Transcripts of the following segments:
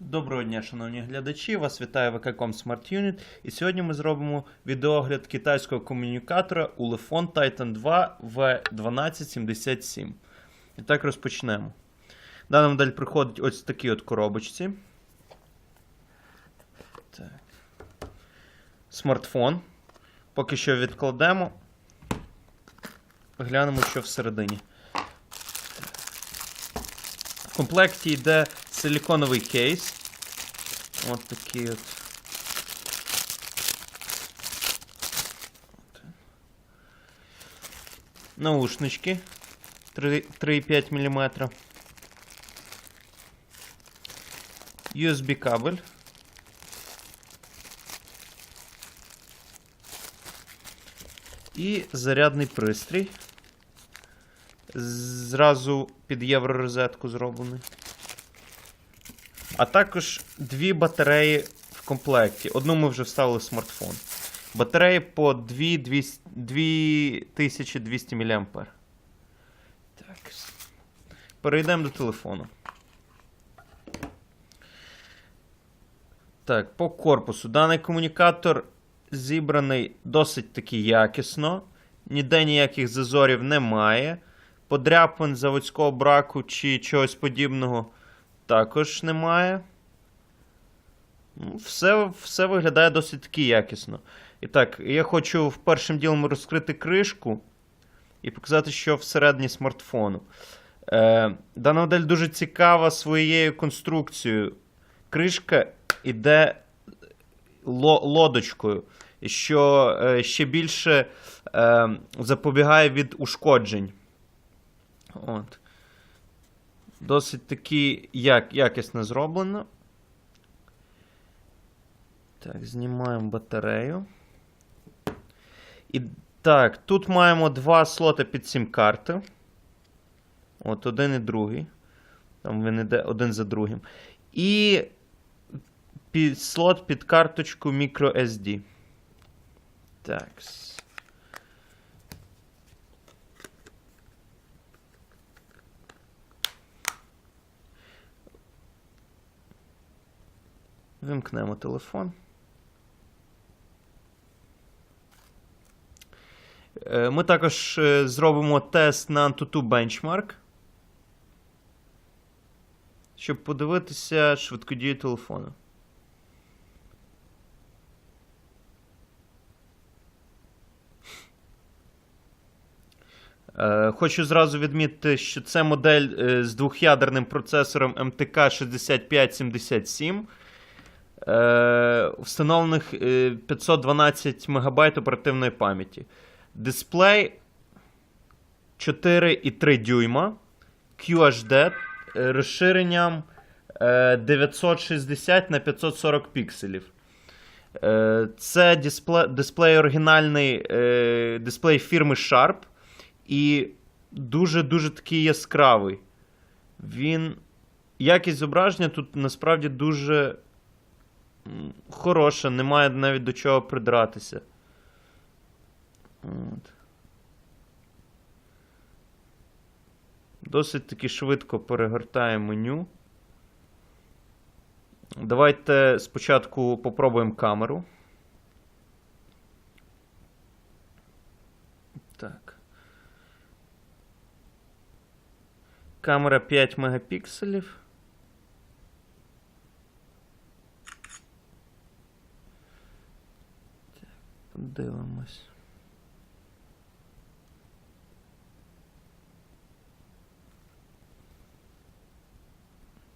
Доброго дня, шановні глядачі! Вас вітає VK.com Smart Unit. І сьогодні ми зробимо відеогляд китайського комунікатора Ulefone Titan 2 V1277. І так розпочнемо. Дана модель приходить ось в такій от коробочці. Так. Смартфон. Поки що відкладемо. Глянемо, що всередині. В комплекті йде силіконовий кейс. От такий от. От. Наушнички 3 3,5 мм. USB кабель. І зарядний пристрій. Зразу під євророзетку зроблений. А також дві батареї в комплекті. Одну ми вже вставили в смартфон. Батареї по 2200 2200 мА. Так. Перейдемо до телефону. Так, по корпусу. Даний комунікатор зібраний досить таки якісно. Ніде ніяких зазорів немає. Подряпин заводського браку чи чогось подібного також немає. Ну, Все, все виглядає досить таки якісно. І так, я хочу першим ділом розкрити кришку і показати, що всередині смартфону. Е, Дана модель дуже цікава своєю конструкцією. Кришка йде ло- лодочкою, що е, ще більше е, запобігає від ушкоджень. От. Досить таки як, якісно зроблено. Так, знімаємо батарею. І так, тут маємо два слоти під сім-карти. От, один і другий. Там він іде один за другим. І під, слот під карточку microSD. Так. Вимкнемо телефон. Е, Ми також е, зробимо тест на Antutu Benchmark. Щоб подивитися швидкодію телефону. Е, Хочу зразу відмітити, що це модель з двох'ядерним процесором MTK 6577. Е, Встановлених е, 512 МБ оперативної пам'яті. Дисплей 4,3 дюйма. QHD е, розширенням е, 960 на 540 пікселів. Е, Це дисплей, дисплей оригінальний е, дисплей фірми Sharp. І дуже-дуже такий яскравий. Він. Якість зображення тут насправді дуже хороша, немає навіть до чого придратися. От. Досить таки швидко перегортає меню. Давайте спочатку попробуємо камеру. Так. Камера 5 мегапікселів. Подивимось.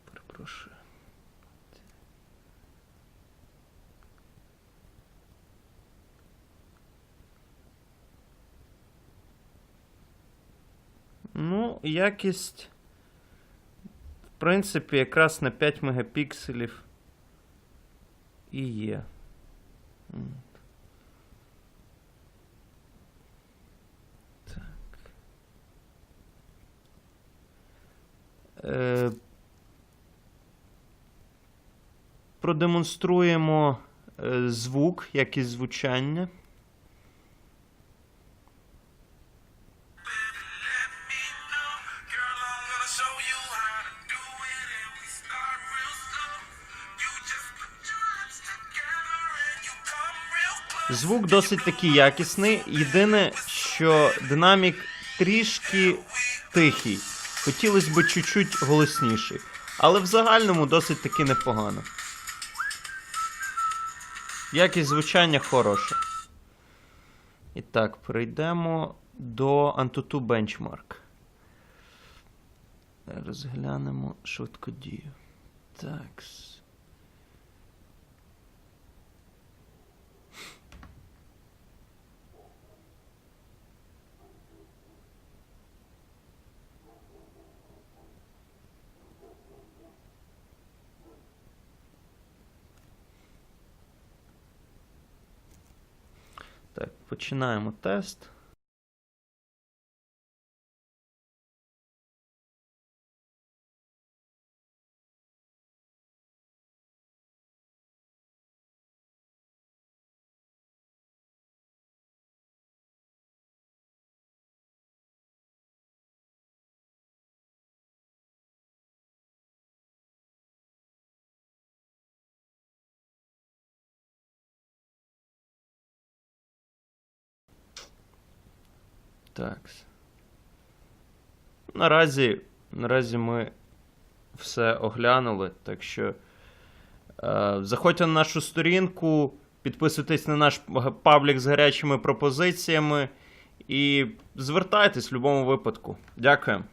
Перепрошую. Ну, якість. В принципі, якраз на 5 мегапікселів і є. продемонструємо е, звук, якість звучання. Звук досить такий якісний. Єдине, що динамік трішки тихий. Хотілося б чуть-чуть голосніший. Але в загальному досить таки непогано. Якість звучання хороша. І так, перейдемо до Antutu Benchmark. Розглянемо швидкодію. Так. Так, починаємо тест. Так. Наразі, наразі ми все оглянули, так що е, заходьте на нашу сторінку, підписуйтесь на наш паблік з гарячими пропозиціями і звертайтесь в будь-якому випадку. Дякую.